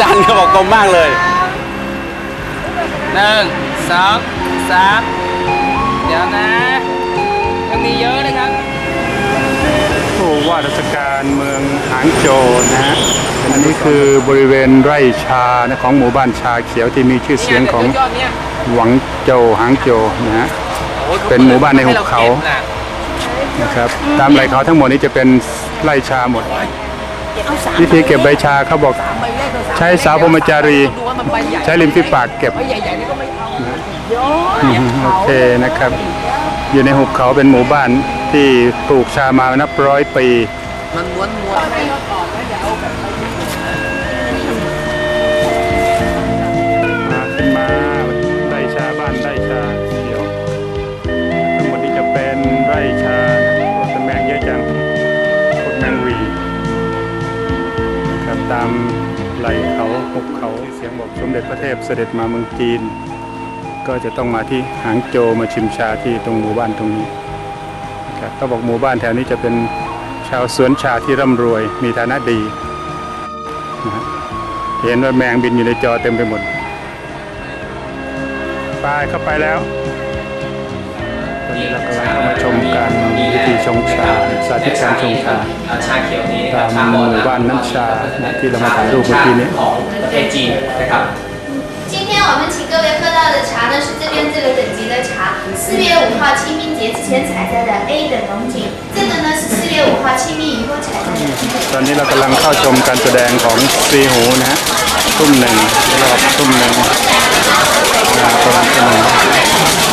จานเขาบอกกลมมากเลยหนึ่งสองสามเดี๋ยวนะยังมีเยอะเลยครับ ผู้ว่าราชการเมืองหางโจวนะฮะอันนี้คือบริเวณไร่ชานะของหมู่บ้านชาเขียวที่มีชื่อเสียงของยอดเนี่ยหวังโจวหางโจวนะฮะ โอ้ยเป็นหมู่บ้านในหุบเขาให้รก็บน่ะนะครับตามไหล่เขาทั้งหมดนี้จะเป็นไร่ชาหมด วิธีเก็บใบชาเขาบอก ใช้สาวพรหมจารีดูว่ามันใบใหญ่ใช้ริมฝีปากเก็บใบใหญ่ๆนี่ก็ไม่เอาอืมโอเคนะครับ อยู่ในหุบเขาเป็นหมู่บ้านที่ปลูกชามานับร้อยปี มันม้วนม้วน ไหลเขาหุบเขาเสียงบอกสมเด็จพระเทพเสด็จมาเมืองจีน ก็จะต้องมาที่หางโจมาชิมชาที่ตรงหมู่บ้านตรงนี้ครับเขาบอกหมู่บ้านแถวนี้จะเป็นชาวสวนชาที่ร่ำรวยมีฐานะดีนะเห็นว่าแมงบินอยู่ในจอเต็มไปหมดไปเข้าไปแล้วตอนนี้เรากำลังเข้ามาชมการวิธีชงชา สาธิตการชงชา ชาเขียวนี้ ตามหมู่บ้านน้ำชานะที่เรามาถ่ายรูปเมื่อกี้นี้ ของประเทศจีนนะครับ 今天我们请各位喝到的茶呢，是这边这个等级的茶，四月五号清明节之前采摘的 A 等龙井，这个呢是四月五号清明以后采摘的 B 等。 ตอนนี้เรากำลังเข้าชมการแสดงของซีหูนะฮะทุ่มหนึ่งรอบทุ่มหนึ่งอ่าประมาณทุ่มหนึ่งซีหูโอเคนะฮะคณะเรากำลัง